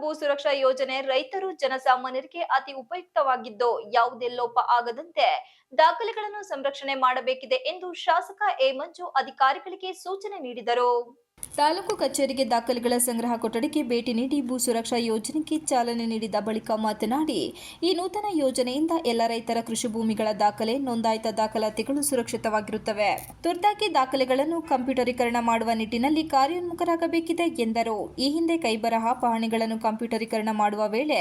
ಭೂ ಸುರಕ್ಷಾ ಯೋಜನೆ ರೈತರು ಜನಸಾಮಾನ್ಯರಿಗೆ ಅತಿ ಉಪಯುಕ್ತವಾಗಿದ್ದು ಯಾವುದೇ ಲೋಪ ಆಗದಂತೆ ದಾಖಲೆಗಳನ್ನು ಸಂರಕ್ಷಣೆ ಮಾಡಬೇಕಿದೆ ಎಂದು ಶಾಸಕ ಎ ಮಂಜು ಅಧಿಕಾರಿಗಳಿಗೆ ಸೂಚನೆ ನೀಡಿದರು. ತಾಲೂಕು ಕಚೇರಿಗೆ ದಾಖಲೆಗಳ ಸಂಗ್ರಹ ಕೊಠಡಿಗೆ ಭೇಟಿ ನೀಡಿ ಭೂ ಸುರಕ್ಷಾ ಯೋಜನೆಗೆ ಚಾಲನೆ ನೀಡಿದ ಬಳಿಕ ಮಾತನಾಡಿ, ಈ ನೂತನ ಯೋಜನೆಯಿಂದ ಎಲ್ಲ ರೈತರ ಕೃಷಿ ಭೂಮಿಗಳ ದಾಖಲೆ, ನೋಂದಾಯಿತ ದಾಖಲಾತಿಗಳು ಸುರಕ್ಷಿತವಾಗಿರುತ್ತವೆ. ತುರ್ತಾಗಿ ದಾಖಲೆಗಳನ್ನು ಕಂಪ್ಯೂಟರೀಕರಣ ಮಾಡುವ ನಿಟ್ಟಿನಲ್ಲಿ ಕಾರ್ಯೋನ್ಮುಖರಾಗಬೇಕಿದೆ ಎಂದರು. ಈ ಹಿಂದೆ ಕೈಬರಹ ಪಹಣಿಗಳನ್ನು ಕಂಪ್ಯೂಟರೀಕರಣ ಮಾಡುವ ವೇಳೆ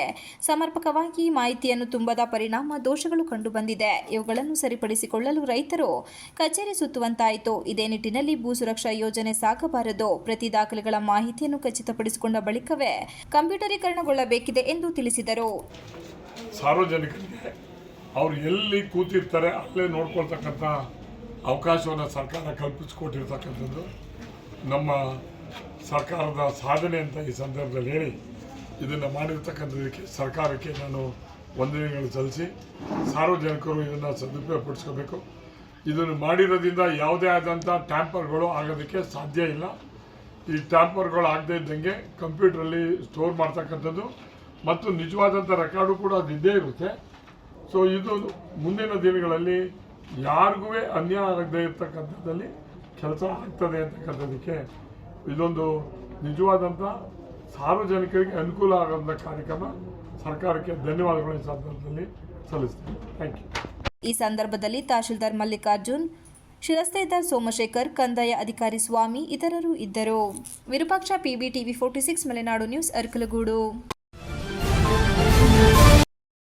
ಸಮರ್ಪಕವಾಗಿ ಮಾಹಿತಿಯನ್ನು ತುಂಬದ ಪರಿಣಾಮ ದೋಷಗಳು ಕಂಡುಬಂದಿದೆ. ಇವುಗಳನ್ನು ಸರಿಪಡಿಸಿಕೊಳ್ಳಲು ರೈತರು ಕಚೇರಿ ಸುತ್ತುವಂತಾಯಿತು. ಇದೇ ನಿಟ್ಟಿನಲ್ಲಿ ಭೂ ಸುರಕ್ಷಾ ಯೋಜನೆ ಸಾಗಬಾರದು. ಪ್ರತಿ ದಾಖಲೆಗಳ ಮಾಹಿತಿಯನ್ನು ಖಚಿತಪಡಿಸಿಕೊಂಡ ಬಳಿಕವೇ ಕಂಪ್ಯೂಟರೀಕರಣಗೊಳ್ಳಬೇಕಿದೆ ಎಂದು ತಿಳಿಸಿದರು. ಸಾರ್ವಜನಿಕರಿಗೆ ಅವರು ಎಲ್ಲಿ ಕೂತಿರ್ತಾರೆ ಅಲ್ಲೇ ನೋಡ್ಕೊಳ್ತಕ್ಕಂಥ ಅವಕಾಶವನ್ನು ಸರ್ಕಾರ ಕಲ್ಪಿಸಿಕೊಟ್ಟಿರ್ತಕ್ಕಂಥದ್ದು ನಮ್ಮ ಸರ್ಕಾರದ ಸಾಧನೆ ಅಂತ ಈ ಸಂದರ್ಭದಲ್ಲಿ ಹೇಳಿ ಇದನ್ನು ಮಾಡಿರ್ತಕ್ಕಂಥದಕ್ಕೆ ಸರ್ಕಾರಕ್ಕೆ ನಾನು ವಂದನೆಗಳು ಸಲ್ಲಿಸಿ ಸಾರ್ವಜನಿಕರು ಇದನ್ನು ಸದುಪಯೋಗ ಪಡಿಸ್ಕೋಬೇಕು ಇದನ್ನು ಮಾಡಿರೋದ್ರಿಂದ ಯಾವುದೇ ಆದಂಥ ಟ್ಯಾಂಪರ್ಗಳು ಆಗೋದಕ್ಕೆ ಸಾಧ್ಯ ಇಲ್ಲ. ಈ ಟ್ಯಾಂಪರ್ಗಳು ಆಗದೇ ಇದ್ದಂಗೆ ಕಂಪ್ಯೂಟ್ರಲ್ಲಿ ಸ್ಟೋರ್ ಮಾಡ್ತಕ್ಕಂಥದ್ದು. ಮತ್ತು ನಿಜವಾದಂಥ ರೆಕಾರ್ಡು ಕೂಡ ಅದು ಇದ್ದೇ ಇರುತ್ತೆ. ಸೊ ಇದು ಮುಂದಿನ ದಿನಗಳಲ್ಲಿ ಯಾರಿಗೂ ಅನ್ಯಾಯ ಆಗದೇ ಇರ್ತಕ್ಕಂಥದ್ದಲ್ಲಿ ಕೆಲಸ ಆಗ್ತದೆ ಅಂತಕ್ಕಂಥದ್ದಕ್ಕೆ ಇದೊಂದು ನಿಜವಾದಂಥ ಸಾರ್ವಜನಿಕರಿಗೆ ಅನುಕೂಲ ಆಗೋಂಥ ಕಾರ್ಯಕ್ರಮ ಸರ್ಕಾರಕ್ಕೆ ಧನ್ಯವಾದಗಳು ಈ ಸಂದರ್ಭದಲ್ಲಿ ಸಲ್ಲಿಸ್ತೀನಿ. ಥ್ಯಾಂಕ್ ಯು ಈ ಸಂದರ್ಭದಲ್ಲಿ ತಹಶೀಲ್ದಾರ್ ಮಲ್ಲಿಕಾರ್ಜುನ್ ಶಿರಸ್ತೇದಾರ್ ಸೋಮಶೇಖರ್, ಕಂದಾಯ ಅಧಿಕಾರಿ ಸ್ವಾಮಿ, ಇತರರು ಇದ್ದರು. Virupaksha PB TV forty six, Malenadu news, Arkalagud.